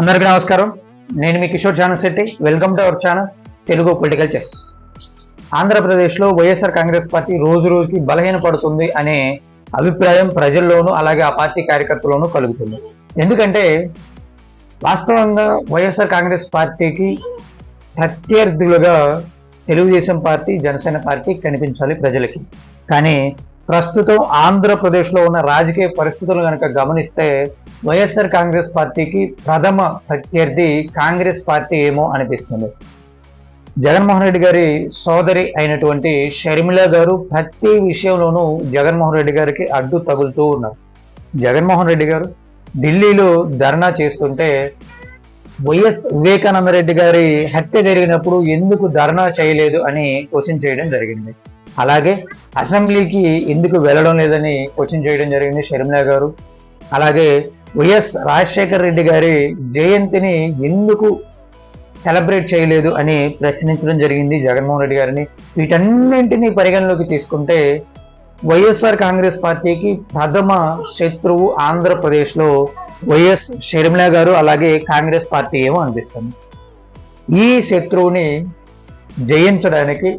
అందరికీ నమస్కారం. నేను మీ Kishore channel Shetty. Welcome to our channel Telugu political chess ఆంధ్రప్రదేశ్లో వైఎస్ఆర్ కాంగ్రెస్ పార్టీ రోజు రోజుకి బలహీనపడుతుంది అనే అభిప్రాయం ప్రజల్లోనూ అలాగే ఆ పార్టీ కార్యకర్తలోనూ కలుగుతుంది. ఎందుకంటే వాస్తవంగా వైఎస్ఆర్ కాంగ్రెస్ పార్టీకి ప్రత్యర్థులుగా తెలుగుదేశం పార్టీ జనసేన పార్టీ కనిపించాలి ప్రజలకి. కానీ ప్రస్తుతం ఆంధ్రప్రదేశ్లో ఉన్న రాజకీయ పరిస్థితులు కనుక గమనిస్తే వైఎస్ఆర్ కాంగ్రెస్ పార్టీకి ప్రథమ ప్రత్యర్థి కాంగ్రెస్ పార్టీ ఏమో అనిపిస్తుంది. జగన్మోహన్ రెడ్డి గారి సోదరి అయినటువంటి షర్మిల గారు ప్రతి విషయంలోనూ జగన్మోహన్ రెడ్డి గారికి అడ్డు తగులుతూ ఉన్నారు. జగన్మోహన్ రెడ్డి గారు ఢిల్లీలో ధర్నా చేస్తుంటే వైఎస్ వివేకానంద రెడ్డి గారి హత్య జరిగినప్పుడు ఎందుకు ధర్నా చేయలేదు అని క్వశ్చన్ చేయడం జరిగింది. అలాగే అసెంబ్లీకి ఎందుకు వెళ్ళడం లేదని క్వశ్చన్ చేయడం జరిగింది షర్మిలా గారు. అలాగే వైఎస్ రాజశేఖర్ రెడ్డి గారి జయంతిని ఎందుకు సెలబ్రేట్ చేయలేదు అని ప్రశ్నించడం జరిగింది జగన్మోహన్ రెడ్డి గారిని. వీటన్నింటినీ పరిగణలోకి తీసుకుంటే వైఎస్ఆర్ కాంగ్రెస్ పార్టీకి ప్రథమ శత్రువు ఆంధ్రప్రదేశ్లో వైఎస్ షర్మిల గారు అలాగే కాంగ్రెస్ పార్టీ ఏమో అనిపిస్తుంది. ఈ శత్రువుని జయించడానికి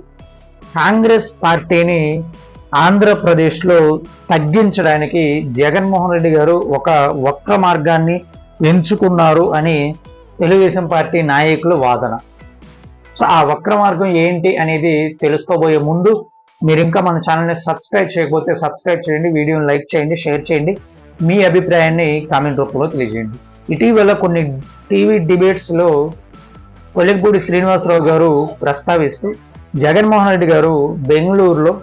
కాంగ్రెస్ పార్టీని ఆంధ్రప్రదేశ్లో తగ్గించడానికి జగన్మోహన్ రెడ్డి గారు ఒక వక్ర మార్గాన్ని ఎంచుకున్నారు అని తెలుగుదేశం పార్టీ నాయకులు వాదన. సో ఆ వక్ర మార్గం ఏంటి అనేది తెలుసుకోబోయే ముందు మీరు ఇంకా మన ఛానల్ని సబ్స్క్రైబ్ చేయకపోతే సబ్స్క్రైబ్ చేయండి వీడియోని లైక్ చేయండి షేర్ చేయండి మీ అభిప్రాయాన్ని కామెంట్ రూపంలో తెలియజేయండి. ఇటీవల కొన్ని టీవీ డిబేట్స్లో కొలిగూడి శ్రీనివాసరావు గారు ప్రస్తావిస్తూ జగన్మోహన్ రెడ్డి గారు బెంగళూరులో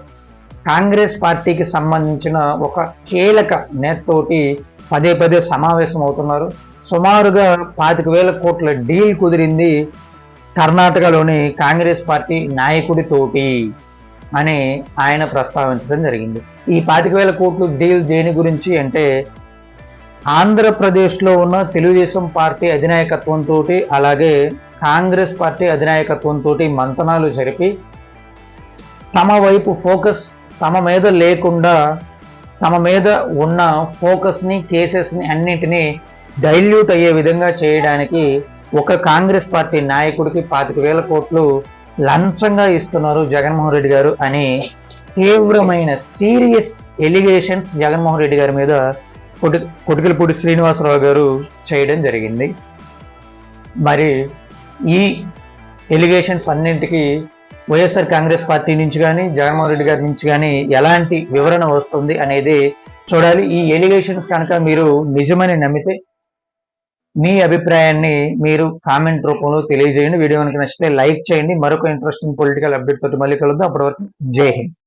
కాంగ్రెస్ పార్టీకి సంబంధించిన ఒక కీలక నేతతోటి పదే పదే సమావేశం అవుతున్నారు. సుమారుగా పాతిక వేల కోట్ల డీల్ కుదిరింది కర్ణాటకలోని కాంగ్రెస్ పార్టీ నాయకుడితోటి అని ఆయన ప్రస్తావించడం జరిగింది. ఈ పాతిక వేల కోట్లు డీల్ దేని గురించి అంటే ఆంధ్రప్రదేశ్లో ఉన్న తెలుగుదేశం పార్టీ అధినాయకత్వంతో అలాగే కాంగ్రెస్ పార్టీ అధినాయకత్వంతో మంతనాలు జరిపి తమ వైపు ఫోకస్ తమ మీద లేకుండా తమ మీద ఉన్న ఫోకస్ని కేసెస్ని అన్నింటినీ డైల్యూట్ అయ్యే విధంగా చేయడానికి ఒక కాంగ్రెస్ పార్టీ నాయకుడికి పాతిక వేల కోట్లు లంచంగా ఇస్తున్నారు జగన్మోహన్ రెడ్డి గారు అని తీవ్రమైన సీరియస్ ఎలిగేషన్స్ జగన్మోహన్ రెడ్డి గారి మీద కొటి కొటికలపూడి శ్రీనివాసరావు గారు చేయడం జరిగింది. మరి ఈ ఎలిగేషన్స్ అన్నింటికి వైఎస్ఆర్ కాంగ్రెస్ పార్టీ నుంచి కానీ జగన్మోహన్ రెడ్డి గారి నుంచి కానీ ఎలాంటి వివరణ వస్తుంది అనేది చూడాలి. ఈ ఎలిగేషన్స్ కనుక మీరు నిజమని నమ్మితే మీ అభిప్రాయాన్ని మీరు కామెంట్ రూపంలో తెలియజేయండి. వీడియో కనుక నచ్చితే లైక్ చేయండి. మరొక ఇంట్రెస్టింగ్ పొలిటికల్ అప్డేట్ తోటి మళ్ళీ కలుద్దాం. అప్పటి వరకు జై హింద్.